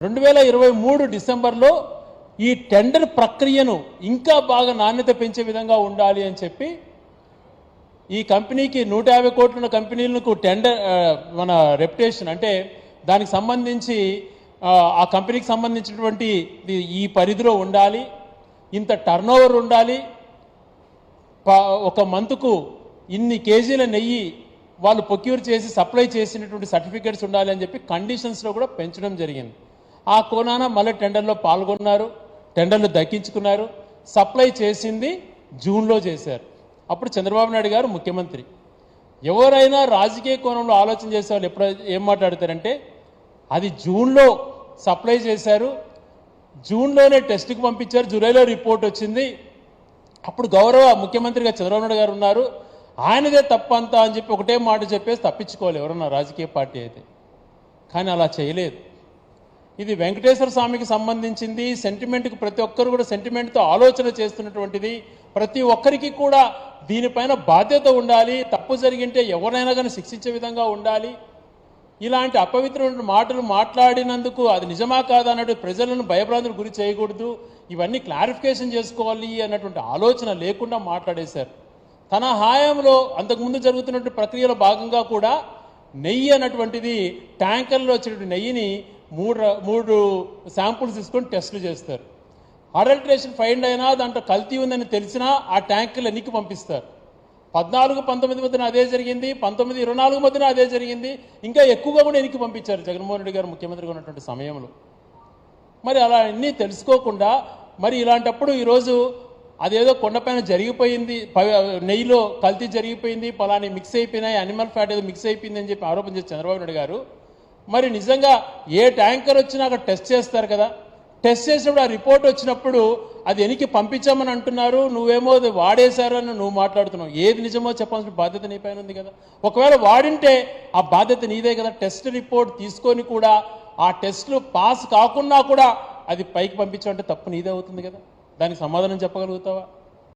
రెండు వేల ఇరవై మూడు డిసెంబర్లో ఈ టెండర్ ప్రక్రియను ఇంకా బాగా నాణ్యత పెంచే విధంగా ఉండాలి అని చెప్పి ఈ కంపెనీకి నూట యాభై కోట్ల కంపెనీలకు టెండర్ మన రెప్యుటేషన్ అంటే దానికి సంబంధించి ఆ, కంపెనీకి సంబంధించినటువంటి ఈ పరిధిలో ఉండాలి. ఇంత టర్న్ ఓవర్ ఉండాలి. ప- ఒక మంత్కు ఇన్ని కేజీల నెయ్యి వాళ్ళు ప్రొక్యూర్ చేసి సప్లై చేసినటువంటి సర్టిఫికేట్స్ ఉండాలి అని చెప్పి కండిషన్స్లో కూడా పెంచడం జరిగింది. ఆ కోణాన మళ్ళీ టెండర్లో పాల్గొన్నారు టెండర్లు దక్కించుకున్నారు. సప్లై చేసింది జూన్లో చేశారు. అప్పుడు చంద్రబాబు నాయుడు గారు ముఖ్యమంత్రి. ఎవరైనా రాజకీయ కోణంలో ఆలోచన చేసే వాళ్ళు ఎప్పుడు ఏం మాట్లాడతారంటే అది జూన్లో సప్లై చేశారు. జూన్లోనే టెస్ట్కి పంపించారు. జూలైలో రిపోర్ట్ వచ్చింది. అప్పుడు గౌరవ ముఖ్యమంత్రిగా చంద్రబాబు నాయుడు గారు ఉన్నారు. ఆయనదే తప్పంతా అని చెప్పి ఒకటే మాట చెప్పేసి తప్పించుకోవాలి ఎవరన్నా రాజకీయ పార్టీ అయితే. కానీ అలా చేయలేదు. ఇది వెంకటేశ్వర స్వామికి సంబంధించింది. సెంటిమెంట్కి ప్రతి ఒక్కరు కూడా సెంటిమెంట్తో ఆలోచన చేస్తున్నటువంటిది. ప్రతి ఒక్కరికి కూడా దీనిపైన బాధ్యత ఉండాలి. తప్పు జరిగింటే ఎవరైనా కానీ శిక్షించే విధంగా ఉండాలి. ఇలాంటి అపవిత్రమైన మాటలు మాట్లాడినందుకు అది నిజమా కాదా అన్నట్టు ప్రజలను భయభ్రాంతులకు గురి చేయకూడదు. ఇవన్నీ క్లారిఫికేషన్ చేసుకోవాలి అన్నటువంటి ఆలోచన లేకుండా మాట్లాడేశారు. తన హాయంలో అంతకుముందు జరుగుతున్నటువంటి ప్రక్రియలో భాగంగా కూడా నెయ్యి అన్నటువంటిది ట్యాంకర్లో వచ్చినటువంటి నెయ్యిని మూడు మూడు శాంపుల్స్ తీసుకొని టెస్టులు చేస్తారు. అడల్ట్రేషన్ ఫైండ్ అయినా దాంట్లో కల్తీ ఉందని తెలిసినా ఆ ట్యాంకులు ఎన్నికి పంపిస్తారు. పద్నాలుగు పంతొమ్మిది మధ్యన అదే జరిగింది పంతొమ్మిది ఇరవై నాలుగు మధ్యన అదే జరిగింది ఇంకా ఎక్కువగా కూడా ఎన్నికి పంపించారు జగన్మోహన్ రెడ్డి గారు ముఖ్యమంత్రిగా ఉన్నటువంటి సమయంలో. మరి అలా అన్నీ తెలుసుకోకుండా మరి ఇలాంటప్పుడు ఈరోజు అదేదో కొండపైన జరిగిపోయింది నెయ్యిలో కల్తీ జరిగిపోయింది పలాని మిక్స్ అయిపోయినాయి అనిమల్ ఫ్యాట్ ఏదో మిక్స్ అయిపోయింది అని చెప్పి ఆరోపణ చేసి చంద్రబాబు నాయుడు గారు మరి నిజంగా ఏ ట్యాంకర్ వచ్చినా అక్కడ టెస్ట్ చేస్తారు కదా? టెస్ట్ చేసినప్పుడు ఆ రిపోర్ట్ వచ్చినప్పుడు అది ఎనికి పంపించామని అంటున్నారు. నువ్వేమో అది వాడేశారని నువ్వు మాట్లాడుతున్నావు. ఏది నిజమో చెప్పాల్సిన బాధ్యత నీ పైన ఉంది కదా? ఒకవేళ వాడింటే ఆ బాధ్యత నీదే కదా. టెస్ట్ రిపోర్ట్ తీసుకొని కూడా ఆ టెస్ట్లు పాస్ కాకున్నా కూడా అది పైకి పంపించమంటే తప్పు నీదే అవుతుంది కదా? దానికి సమాధానం చెప్పగలుగుతావా?